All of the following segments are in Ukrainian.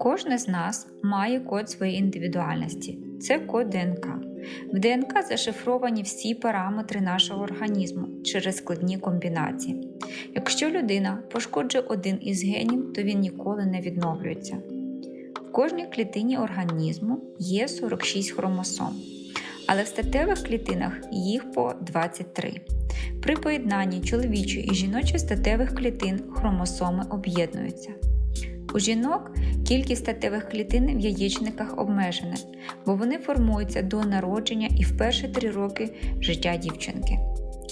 Кожен з нас має код своєї індивідуальності. Це код ДНК. В ДНК зашифровані всі параметри нашого організму через складні комбінації. Якщо людина пошкоджує один із генів, то він ніколи не відновлюється. В кожній клітині організму є 46 хромосом, але в статевих клітинах їх по 23. При поєднанні чоловічої і жіночої статевих клітин хромосоми об'єднуються. У жінок кількість статевих клітин в яєчниках обмежена, бо вони формуються до народження і в перші три роки життя дівчинки.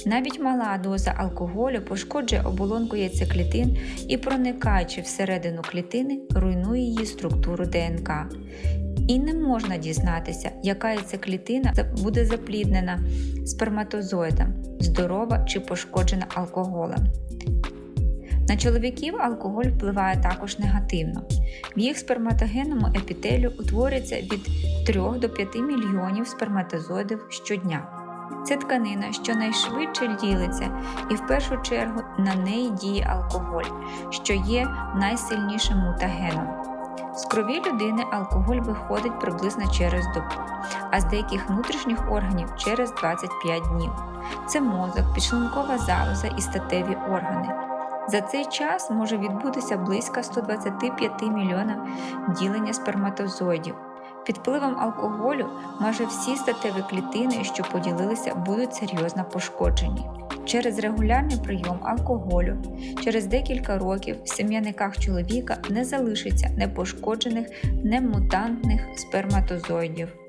Навіть мала доза алкоголю пошкоджує оболонку яйцеклітин і, проникаючи всередину клітини, руйнує її структуру ДНК. І не можна дізнатися, яка яйцеклітина буде запліднена сперматозоїдом, здорова чи пошкоджена алкоголем. На чоловіків алкоголь впливає також негативно. В їх сперматогенному епітелію утворюється від 3 до 5 мільйонів сперматозоїдів щодня. Це тканина, що найшвидше ділиться, і в першу чергу на неї діє алкоголь, що є найсильнішим мутагеном. З крові людини алкоголь виходить приблизно через добу, а з деяких внутрішніх органів через 25 днів. Це мозок, підшлункова залоза і статеві органи. За цей час може відбутися близько 125 мільйонів ділення сперматозоїдів. Під впливом алкоголю майже всі статеві клітини, що поділилися, будуть серйозно пошкоджені. Через регулярний прийом алкоголю через декілька років в сім'яниках чоловіка не залишиться непошкоджених немутантних сперматозоїдів.